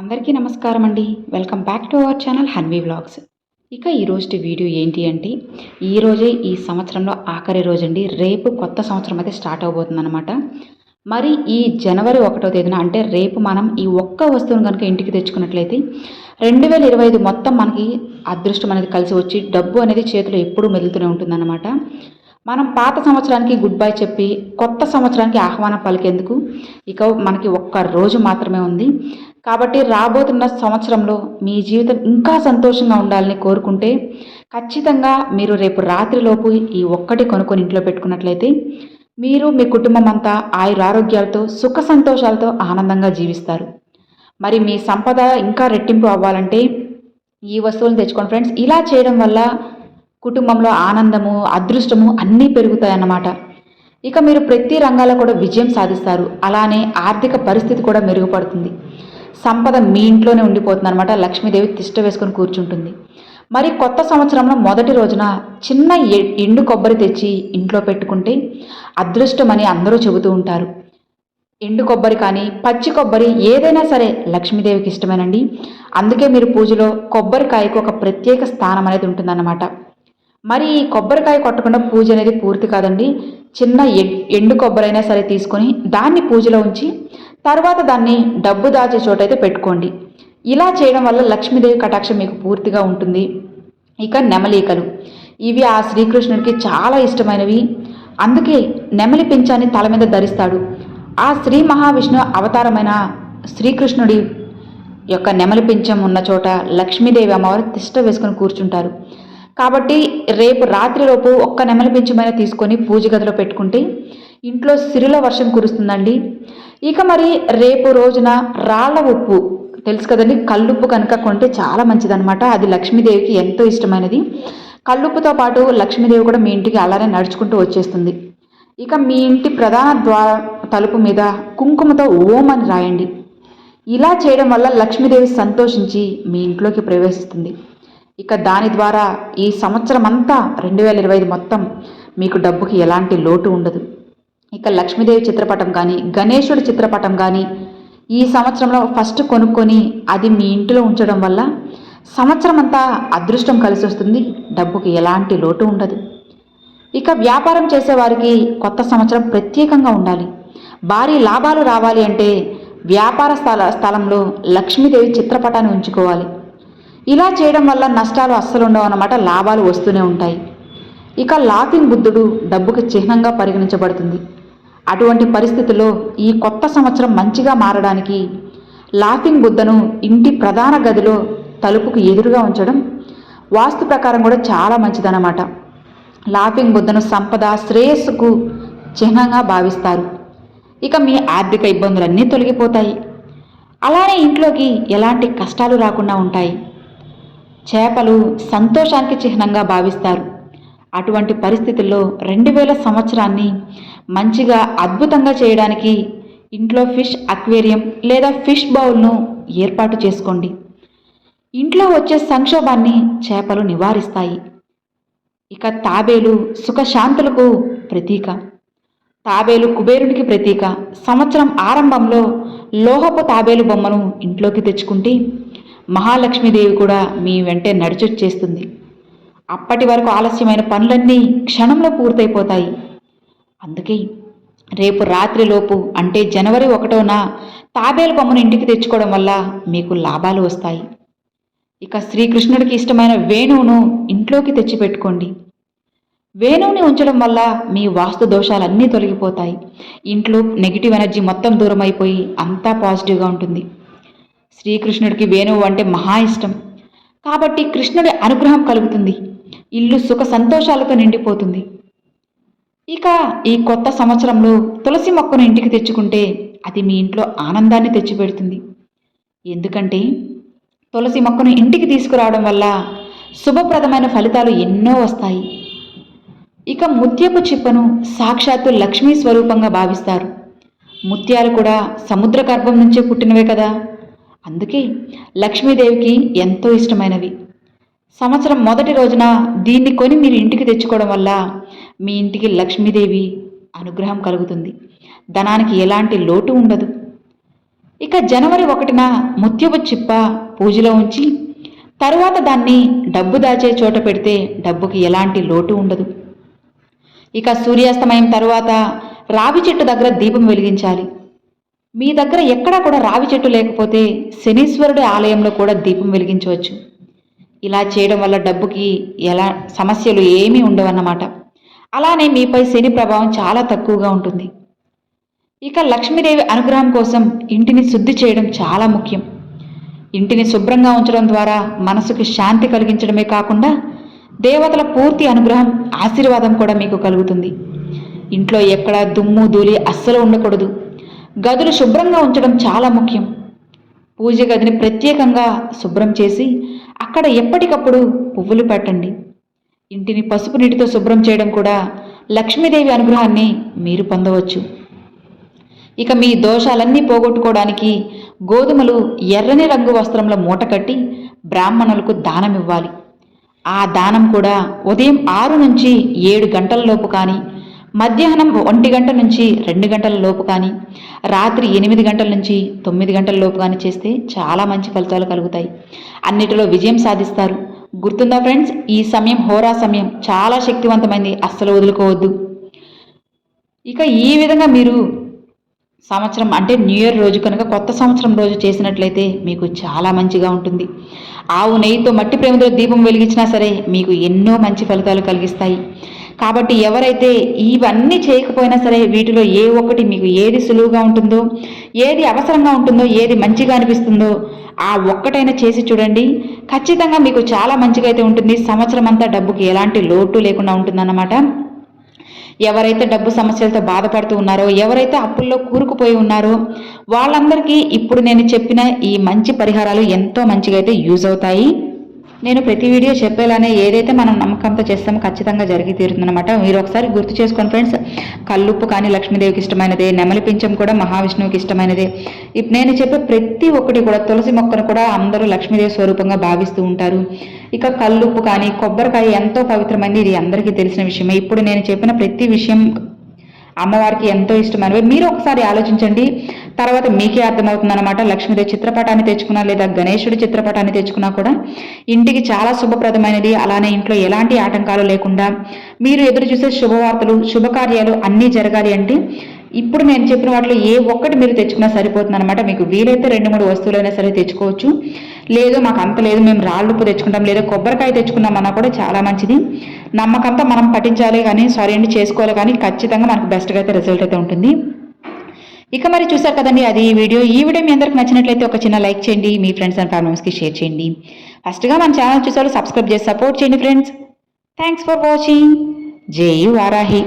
అందరికీ నమస్కారం అండి. Welcome back to our channel Hanvi vlogs. ఇక ఈరోజు వీడియో ఏంటి అంటే ఈరోజే ఈ సంవత్సరంలో ఆఖరి రోజు అండి. రేపు కొత్త సంవత్సరం అయితే స్టార్ట్ అవబోతుంది అనమాట మరి ఈ జనవరి ఒకటో తేదీన అంటే రేపు మనం ఈ ఒక్క వస్తువును కనుక ఇంటికి తెచ్చుకున్నట్లయితే రెండు వేల ఇరవై ఐదు మొత్తం మనకి అదృష్టం అనేది కలిసి వచ్చి డబ్బు అనేది చేతిలో ఎప్పుడూ మెదులుతూనే ఉంటుందన్నమాట. మనం పాత సంవత్సరానికి గుడ్ బై చెప్పి కొత్త సంవత్సరానికి ఆహ్వానం పలికేందుకు ఇక మనకి ఒక్క రోజు మాత్రమే ఉంది. కాబట్టి రాబోతున్న సంవత్సరంలో మీ జీవితం ఇంకా సంతోషంగా ఉండాలని కోరుకుంటే ఖచ్చితంగా మీరు రేపు రాత్రిలోపు ఈ ఒక్కటి కొనుక్కొని ఇంట్లో పెట్టుకున్నట్లయితే మీరు మీ కుటుంబం అంతా ఆయురారోగ్యాలతో సుఖ సంతోషాలతో ఆనందంగా జీవిస్తారు. మరి మీ సంపద ఇంకా రెట్టింపు అవ్వాలంటే ఈ వస్తువులు తెచ్చుకోండి ఫ్రెండ్స్. ఇలా చేయడం వల్ల కుటుంబంలో ఆనందము అదృష్టము అన్నీ పెరుగుతాయన్నమాట. ఇక మీరు ప్రతి రంగాల్లో కూడా విజయం సాధిస్తారు. అలానే ఆర్థిక పరిస్థితి కూడా మెరుగుపడుతుంది. సంపద మీ ఇంట్లోనే ఉండిపోతుంది అనమాట లక్ష్మీదేవి తిష్ట వేసుకొని కూర్చుంటుంది. మరి కొత్త సంవత్సరంలో మొదటి రోజున చిన్న ఎండు కొబ్బరి తెచ్చి ఇంట్లో పెట్టుకుంటే అదృష్టం అని అందరూ చెబుతూ ఉంటారు. ఎండు కొబ్బరి కానీ పచ్చి కొబ్బరి ఏదైనా సరే లక్ష్మీదేవికి ఇష్టమేనండి. అందుకే మీరు పూజలో కొబ్బరికాయకు ఒక ప్రత్యేక స్థానం అనేది ఉంటుందన్నమాట. మరి ఈ కొబ్బరికాయ కొట్టకుండా పూజ అనేది పూర్తి కాదండి. చిన్న ఎండు కొబ్బరి అయినా సరే తీసుకొని దాన్ని పూజలో ఉంచి తర్వాత దాన్ని డబ్బు దాచే చోటైతే పెట్టుకోండి. ఇలా చేయడం వల్ల లక్ష్మీదేవి కటాక్షం మీకు పూర్తిగా ఉంటుంది. ఇక నెమలీకలు. ఇవి ఆ శ్రీకృష్ణుడికి చాలా ఇష్టమైనవి. అందుకే నెమలి పింఛాన్ని తల మీద ధరిస్తాడు. ఆ శ్రీ మహావిష్ణు అవతారమైన శ్రీకృష్ణుడి యొక్క నెమలి పింఛం ఉన్న చోట లక్ష్మీదేవి అమ్మవారు తిష్ట వేసుకొని కూర్చుంటారు. కాబట్టి రేపు రాత్రిలోపు ఒక్క నెమలి పింఛమైన తీసుకొని పూజ గదిలో పెట్టుకుంటే ఇంట్లో సిరుల వర్షం కురుస్తుందండి. ఇక మరి రేపు రోజున రాళ్ళ ఉప్పు. తెలుసు కదండి కల్లుప్పు కనుక కొంటే చాలా మంచిదనమాట అది లక్ష్మీదేవికి ఎంతో ఇష్టమైనది. కల్లుప్పుతో పాటు లక్ష్మీదేవి కూడా మీ ఇంటికి అలానే నడుచుకుంటూ వచ్చేస్తుంది. ఇక మీ ఇంటి ప్రధాన ద్వార తలుపు మీద కుంకుమతో ఓం అని రాయండి. ఇలా చేయడం వల్ల లక్ష్మీదేవి సంతోషించి మీ ఇంట్లోకి ప్రవేశిస్తుంది. ఇక దాని ద్వారా ఈ సంవత్సరం అంతా రెండు వేల ఇరవై ఐదు మొత్తం మీకు డబ్బుకి ఎలాంటి లోటు ఉండదు. ఇక లక్ష్మీదేవి చిత్రపటం కానీ గణేశుడి చిత్రపటం కానీ ఈ సంవత్సరంలో ఫస్ట్ కొనుక్కొని అది మీ ఇంటిలో ఉంచడం వల్ల సంవత్సరం అంతా అదృష్టం కలిసి వస్తుంది డబ్బుకి ఎలాంటి లోటు ఉండదు. ఇక వ్యాపారం చేసేవారికి కొత్త సంవత్సరం ప్రత్యేకంగా ఉండాలి. భారీ లాభాలు రావాలి అంటే వ్యాపార స్థల స్థలంలో లక్ష్మీదేవి చిత్రపటాన్ని ఉంచుకోవాలి. ఇలా చేయడం వల్ల నష్టాలు అస్సలు ఉండవు అన్నమాట లాభాలు వస్తూనే ఉంటాయి. ఇక లాఫింగ్ బుద్ధుడు డబ్బుకి చిహ్నంగా పరిగణించబడుతుంది. అటువంటి పరిస్థితుల్లో ఈ కొత్త సంవత్సరం మంచిగా మారడానికి లాఫింగ్ బుద్ధను ఇంటి ప్రధాన గదిలో తలుపుకు ఎదురుగా ఉంచడం వాస్తు ప్రకారం కూడా చాలా మంచిదన్నమాట. లాఫింగ్ బుద్ధను సంపద శ్రేయస్సుకు చిహ్నంగా భావిస్తారు. ఇక మీ ఆర్థిక ఇబ్బందులన్నీ తొలగిపోతాయి. అలానే ఇంట్లోకి ఎలాంటి కష్టాలు రాకుండా ఉంటాయి. చేపలు సంతోషానికి చిహ్నంగా భావిస్తారు. అటువంటి పరిస్థితుల్లో రెండు వేల సంవత్సరాన్ని మంచిగా అద్భుతంగా చేయడానికి ఇంట్లో ఫిష్ అక్వేరియం లేదా ఫిష్ బౌల్ను ఏర్పాటు చేసుకోండి. ఇంట్లో వచ్చే సంక్షోభాన్ని చేపలు నివారిస్తాయి. ఇక తాబేలు సుఖశాంతులకు ప్రతీక. తాబేలు కుబేరునికి ప్రతీక. సంవత్సరం ఆరంభంలో లోహపు తాబేలు బొమ్మను ఇంట్లోకి తెచ్చుకుంటే మహాలక్ష్మీదేవి కూడా మీ వెంటే నడిచొచ్చేస్తుంది. అప్పటి వరకు ఆలస్యమైన పనులన్నీ క్షణంలో పూర్తయిపోతాయి. అందుకే రేపు రాత్రిలోపు అంటే జనవరి ఒకటోన తాబేలు బొమ్మను ఇంటికి తెచ్చుకోవడం వల్ల మీకు లాభాలు వస్తాయి. ఇక శ్రీకృష్ణుడికి ఇష్టమైన వేణువును ఇంట్లోకి తెచ్చిపెట్టుకోండి. వేణువుని ఉంచడం వల్ల మీ వాస్తు దోషాలన్నీ తొలగిపోతాయి. ఇంట్లో నెగిటివ్ ఎనర్జీ మొత్తం దూరం అయిపోయి అంతా పాజిటివ్గా ఉంటుంది. శ్రీకృష్ణుడికి వేణువు అంటే మహా ఇష్టం. కాబట్టి కృష్ణుడి అనుగ్రహం కలుగుతుంది. ఇల్లు సుఖ సంతోషాలతో నిండిపోతుంది. ఇక ఈ కొత్త సంవత్సరంలో తులసి మొక్కను ఇంటికి తెచ్చుకుంటే అది మీ ఇంట్లో ఆనందాన్ని తెచ్చిపెడుతుంది. ఎందుకంటే తులసి మొక్కను ఇంటికి తీసుకురావడం వల్ల శుభప్రదమైన ఫలితాలు ఎన్నో వస్తాయి. ఇక ముత్యపు చిప్పను సాక్షాత్తు లక్ష్మీ స్వరూపంగా భావిస్తారు. ముత్యాలు కూడా సముద్ర గర్భం నుంచే పుట్టినవే కదా. అందుకే లక్ష్మీదేవికి ఎంతో ఇష్టమైనవి. సంవత్సరం మొదటి రోజున దీన్ని కొని మీరు ఇంటికి తెచ్చుకోవడం వల్ల మీ ఇంటికి లక్ష్మీదేవి అనుగ్రహం కలుగుతుంది. ధనానికి ఎలాంటి లోటు ఉండదు. ఇక జనవరి ఒకటిన ముత్యపు చిప్ప పూజలో ఉంచి తరువాత దాన్ని డబ్బు దాచే చోట పెడితే డబ్బుకి ఎలాంటి లోటు ఉండదు. ఇక సూర్యాస్తమయం తరువాత రావి చెట్టు దగ్గర దీపం వెలిగించాలి. మీ దగ్గర ఎక్కడా కూడా రావి చెట్టు లేకపోతే శనీశ్వరుడి ఆలయంలో కూడా దీపం వెలిగించవచ్చు. ఇలా చేయడం వల్ల డబ్బుకి ఎలా సమస్యలు ఏమీ ఉండవన్నమాట. అలానే మీపై శని ప్రభావం చాలా తక్కువగా ఉంటుంది. ఇక లక్ష్మీదేవి అనుగ్రహం కోసం ఇంటిని శుద్ధి చేయడం చాలా ముఖ్యం. ఇంటిని శుభ్రంగా ఉంచడం ద్వారా మనసుకు శాంతి కలిగించడమే కాకుండా దేవతల పూర్తి అనుగ్రహం ఆశీర్వాదం కూడా మీకు కలుగుతుంది. ఇంట్లో ఎక్కడ దుమ్ము ధూళి అస్సలు ఉండకూడదు. గదులు శుభ్రంగా ఉంచడం చాలా ముఖ్యం. పూజ గదిని ప్రత్యేకంగా శుభ్రం చేసి అక్కడ ఎప్పటికప్పుడు పువ్వులు పెట్టండి. ఇంటిని పసుపు నీటితో శుభ్రం చేయడం కూడా లక్ష్మీదేవి అనుగ్రహాన్ని మీరు పొందవచ్చు. ఇక మీ దోషాలన్నీ పోగొట్టుకోవడానికి గోధుమలు ఎర్రని రంగు వస్త్రంలో మూట కట్టి బ్రాహ్మణులకు దానం ఇవ్వాలి ఆ దానం కూడా ఉదయం ఆరు నుంచి ఏడు గంటలలోపు కానీ మధ్యాహ్నం ఒంటి గంట నుంచి రెండు గంటల లోపు కానీ రాత్రి ఎనిమిది గంటల నుంచి తొమ్మిది గంటల లోపు కానీ చేస్తే చాలా మంచి ఫలితాలు కలుగుతాయి. అన్నిటిలో విజయం సాధిస్తారు. గుర్తుందా ఫ్రెండ్స్? ఈ సమయం హోరా సమయం. చాలా శక్తివంతమైంది. అస్సలు వదులుకోవద్దు. ఇక ఈ విధంగా మీరు సంవత్సరం అంటే న్యూ ఇయర్ రోజు కనుక కొత్త సంవత్సరం రోజు చేసినట్లయితే మీకు చాలా మంచిగా ఉంటుంది. ఆవు నెయ్యితో మట్టి ప్రేమతో దీపం వెలిగించినా సరే మీకు ఎన్నో మంచి ఫలితాలు కలిగిస్తాయి. కాబట్టి ఎవరైతే ఇవన్నీ చేయకపోయినా సరే వీటిలో ఏ ఒక్కటి మీకు ఏది సులువుగా ఉంటుందో ఏది అవసరంగా ఉంటుందో ఏది మంచిగా అనిపిస్తుందో ఆ ఒక్కటైనా చేసి చూడండి. ఖచ్చితంగా మీకు చాలా మంచిగా అయితే ఉంటుంది. సంవత్సరం అంతా డబ్బుకి ఎలాంటి లోటు లేకుండా ఉంటుందన్నమాట. ఎవరైతే డబ్బు సమస్యలతో బాధపడుతూ ఉన్నారో ఎవరైతే అప్పుల్లో కూరుకుపోయి ఉన్నారో వాళ్ళందరికీ ఇప్పుడు నేను చెప్పిన ఈ మంచి పరిహారాలు ఎంతో మంచిగా అయితే యూజ్ అవుతాయి. నేను ప్రతి వీడియో చెప్పేలానే ఏదైతే మనం నమ్మకంతో చేస్తామో ఖచ్చితంగా జరిగి తీరుతుందనమాట మీరు ఒకసారి గుర్తు చేసుకోండి ఫ్రెండ్స్. కల్లుప్పు కానీ లక్ష్మీదేవికి ఇష్టమైనదే నెమలి పింఛం కూడా మహావిష్ణువుకి ఇష్టమైనదే. ఇప్పుడు నేను చెప్పే ప్రతి ఒక్కటి కూడా తులసి మొక్కను కూడా అందరూ లక్ష్మీదేవి స్వరూపంగా భావిస్తూ ఉంటారు. ఇక కల్లుప్పు కానీ కొబ్బరికాయ ఎంతో పవిత్రమైనది ఇది అందరికీ తెలిసిన విషయమే. ఇప్పుడు నేను చెప్పిన ప్రతి విషయం అమ్మవారికి ఎంతో ఇష్టమైనవి మీరు ఒకసారి ఆలోచించండి. తర్వాత మీకే అర్థమవుతుందన్నమాట. లక్ష్మీదేవి చిత్రపటాన్ని తెచ్చుకున్నా లేదా గణేశుడి చిత్రపటాన్ని తెచ్చుకున్నా కూడా ఇంటికి చాలా శుభప్రదమైనది. అలానే ఇంట్లో ఎలాంటి ఆటంకాలు లేకుండా మీరు ఎదురు చూసే శుభవార్తలు శుభకార్యాలు అన్నీ జరగాలి అంటే ఇప్పుడు నేను చెప్పిన వాటిలో ఏ ఒక్కటి మీరు తెచ్చుకున్నా సరిపోతుంది అనమాట మీకు వీలైతే రెండు మూడు వస్తువులైనా సరే తెచ్చుకోవచ్చు. లేదు మాకు అంత లేదు మేము రాళ్ళుప్పు తెచ్చుకుంటాం లేదా కొబ్బరికాయ తెచ్చుకున్నామన్నా కూడా చాలా మంచిది. నమ్మకంతో మనం పఠించాలి కానీ సారీ అండి చేసుకోవాలి కానీ ఖచ్చితంగా మనకు బెస్ట్గా అయితే రిజల్ట్ అయితే ఉంటుంది. ఇక మరి చూసారు కదండి అది ఈ వీడియో. ఈ వీడియో మీ అందరికి నచ్చినట్లయితే ఒక చిన్న లైక్ చేయండి మీ ఫ్రెండ్స్ అండ్ ఫ్యామిలీస్కి షేర్ చేయండి. ఫస్ట్గా మన ఛానల్ చూసారు సబ్స్క్రైబ్ చేసి సపోర్ట్ చేయండి ఫ్రెండ్స్ థ్యాంక్స్ ఫర్ వాచింగ్ జై వారాహి.